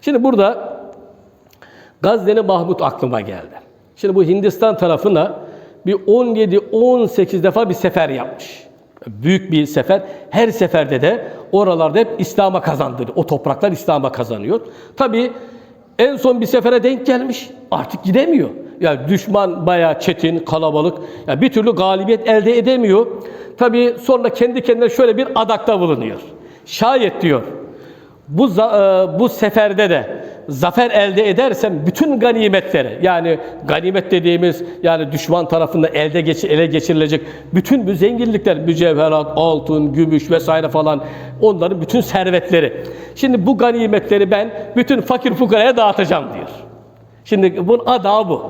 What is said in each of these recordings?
Şimdi burada Gazze'nin Mahmut aklıma geldi. Şimdi bu Hindistan tarafına bir 17-18 defa bir sefer yapmış. Büyük bir sefer. Her seferde de oralarda hep İslam'a kazandırıyor. O topraklar İslam'a kazanıyor. Tabii en son bir sefere denk gelmiş. Artık gidemiyor. Yani düşman bayağı çetin, kalabalık. Yani bir türlü galibiyet elde edemiyor. Tabii sonra kendi kendine şöyle bir adakta bulunuyor. Şayet diyor, bu e, bu seferde de zafer elde edersem bütün ganimetleri yani ganimet dediğimiz yani düşman tarafında elde geç, ele geçirilecek bütün bu zenginlikler mücevherat, altın, gümüş vesaire falan onların bütün servetleri. Şimdi bu ganimetleri ben bütün fakir fukaraya dağıtacağım diyor. Şimdi bunun adağı bu.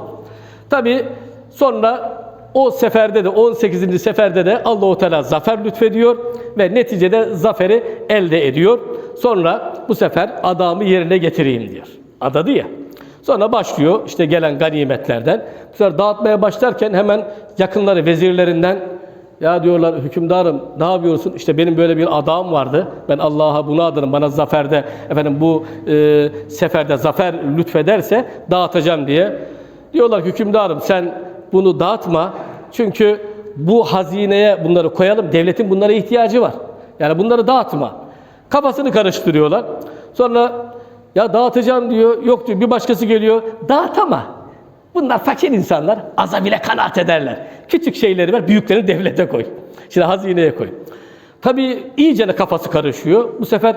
Tabi sonra o seferde de 18. seferde de Allahu Teala zafer lütfediyor ve neticede zaferi elde ediyor. Sonra bu sefer adamı yerine getireyim diyor. Adadı ya. Sonra başlıyor işte gelen ganimetlerden. Bu sefer dağıtmaya başlarken hemen yakınları vezirlerinden ya diyorlar hükümdarım ne yapıyorsun? İşte benim böyle bir adağım vardı. Ben Allah'a bunu adarım. Bana zaferde efendim bu e, seferde zafer lütfederse dağıtacağım diye. Diyorlar hükümdarım sen bunu dağıtma. Çünkü bu hazineye bunları koyalım. Devletin bunlara ihtiyacı var. Yani bunları dağıtma. Kafasını karıştırıyorlar. Sonra ya dağıtacağım diyor. Yok diyor. Bir başkası geliyor. Dağıtama. Bunlar fakir insanlar. Aza bile kanaat ederler. Küçük şeyleri ver, büyüklerini devlete koy. Şimdi hazineye koy. Tabii iyice kafası karışıyor. Bu sefer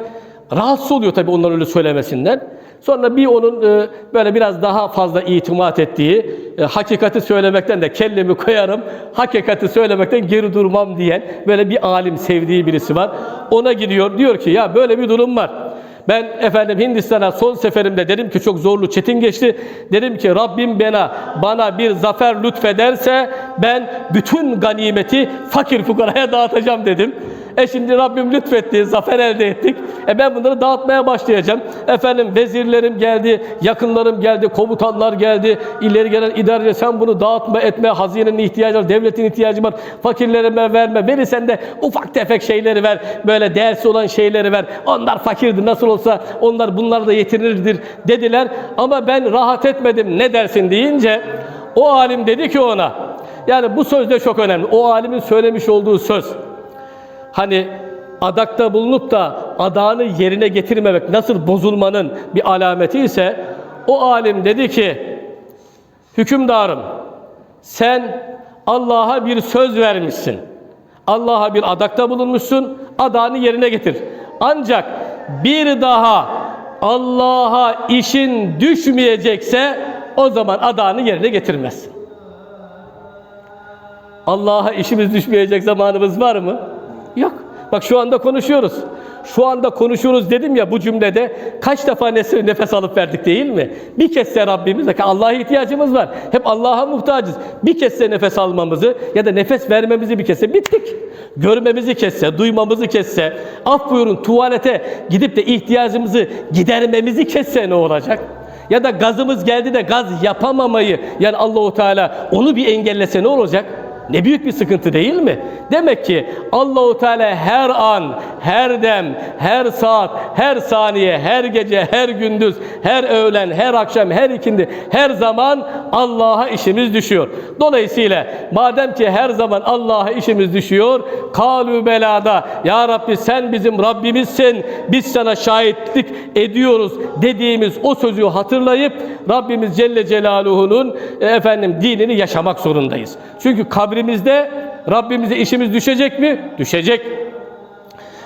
rahatsız oluyor tabii onların öyle söylemesinden. Sonra bir onun e, böyle biraz daha fazla itimat ettiği, e, hakikati söylemekten de kellemi koyarım, hakikati söylemekten geri durmam diyen böyle bir alim sevdiği birisi var. Ona gidiyor diyor ki ya böyle bir durum var. Ben efendim Hindistan'a son seferimde dedim ki çok zorlu çetin geçti. Dedim ki Rabbim bana bana bir zafer lütfederse ben bütün ganimeti fakir fukaraya dağıtacağım dedim. E şimdi Rabbim lütfetti, zafer elde ettik. E ben bunları dağıtmaya başlayacağım. Efendim vezirlerim geldi, yakınlarım geldi, komutanlar geldi, ileri gelen idareci sen bunu dağıtma etme, hazinenin ihtiyacı var, devletin ihtiyacı var, fakirlerime verme, verirsen de ufak tefek şeyleri ver, böyle değersiz olan şeyleri ver. Onlar fakirdir, nasıl olsa onlar bunlar da yetinirdir dediler. Ama ben rahat etmedim, ne dersin deyince o alim dedi ki ona, yani bu söz de çok önemli. O alimin söylemiş olduğu söz. Hani adakta bulunup da adağını yerine getirmemek nasıl bozulmanın bir alameti ise o alim dedi ki hükümdarım sen Allah'a bir söz vermişsin. Allah'a bir adakta bulunmuşsun. Adağını yerine getir. Ancak bir daha Allah'a işin düşmeyecekse o zaman adağını yerine getirmezsin. Allah'a işimiz düşmeyecek zamanımız var mı? Yok. Bak şu anda konuşuyoruz. Şu anda konuşuyoruz dedim ya bu cümlede kaç defa nefes, nefes alıp verdik değil mi? Bir kesse Rabbimize Allah'a ihtiyacımız var. Hep Allah'a muhtacız. Bir kesse nefes almamızı ya da nefes vermemizi bir kesse bittik. Görmemizi kesse, duymamızı kesse, af buyurun tuvalete gidip de ihtiyacımızı gidermemizi kesse ne olacak? Ya da gazımız geldi de gaz yapamamayı yani Allahu Teala onu bir engellese ne olacak? Ne büyük bir sıkıntı değil mi? Demek ki Allahu Teala her an, her dem, her saat, her saniye, her gece, her gündüz, her öğlen, her akşam, her ikindi, her zaman Allah'a işimiz düşüyor. Dolayısıyla madem ki her zaman Allah'a işimiz düşüyor, kalu belada ya Rabbi sen bizim Rabbimizsin. Biz sana şahitlik ediyoruz dediğimiz o sözü hatırlayıp Rabbimiz Celle Celaluhu'nun e, efendim dinini yaşamak zorundayız. Çünkü kabrimizde Rabbimize işimiz düşecek mi? Düşecek.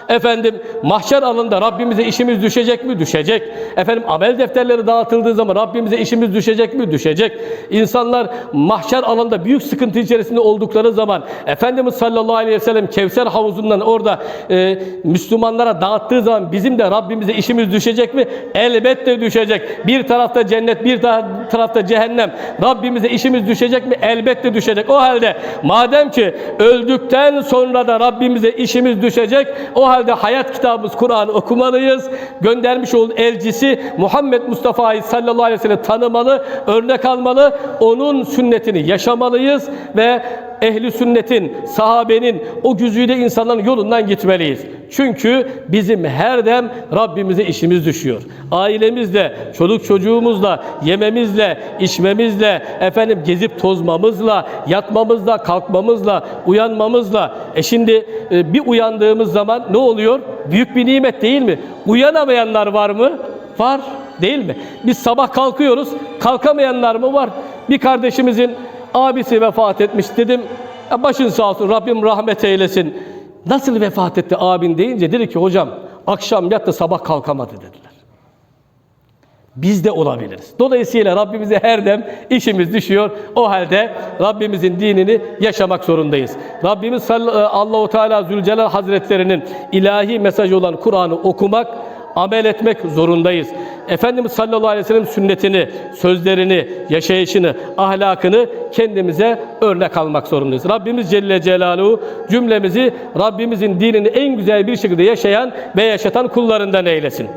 Efendim mahşer alanında Rabbimize işimiz düşecek mi? Düşecek. Efendim amel defterleri dağıtıldığı zaman Rabbimize işimiz düşecek mi? Düşecek. İnsanlar mahşer alanında büyük sıkıntı içerisinde oldukları zaman Efendimiz sallallahu aleyhi ve sellem Kevser havuzundan orada e, Müslümanlara dağıttığı zaman bizim de Rabbimize işimiz düşecek mi? Elbette düşecek. Bir tarafta cennet, bir ta- tarafta cehennem. Rabbimize işimiz düşecek mi? Elbette düşecek. O halde madem ki öldükten sonra da Rabbimize işimiz düşecek, o halde hayat kitabımız Kur'an'ı okumalıyız. Göndermiş olduğu elcisi Muhammed Mustafa'yı sallallahu aleyhi ve sellem tanımalı, örnek almalı, onun sünnetini yaşamalıyız ve ehli sünnetin, sahabenin o güzide insanların yolundan gitmeliyiz. Çünkü bizim her dem Rabbimize işimiz düşüyor. Ailemizle, çoluk çocuğumuzla, yememizle, içmemizle, efendim gezip tozmamızla, yatmamızla, kalkmamızla, uyanmamızla. E şimdi e, bir uyandığımız zaman ne oluyor? Büyük bir nimet değil mi? Uyanamayanlar var mı? Var değil mi? Biz sabah kalkıyoruz, kalkamayanlar mı var? Bir kardeşimizin abisi vefat etmiş dedim. "Ya başın sağ olsun, Rabbim rahmet eylesin. Nasıl vefat etti abin deyince dedi ki hocam akşam yattı sabah kalkamadı dediler. Biz de olabiliriz. Dolayısıyla Rabbimize her dem işimiz düşüyor. O halde Rabbimizin dinini yaşamak zorundayız. Rabbimiz Allahu Teala Zülcelal Hazretlerinin ilahi mesajı olan Kur'an'ı okumak, amel etmek zorundayız. Efendimiz sallallahu aleyhi ve sellem sünnetini, sözlerini, yaşayışını, ahlakını kendimize örnek almak zorundayız. Rabbimiz Celle Celaluhu cümlemizi Rabbimizin dinini en güzel bir şekilde yaşayan ve yaşatan kullarından eylesin.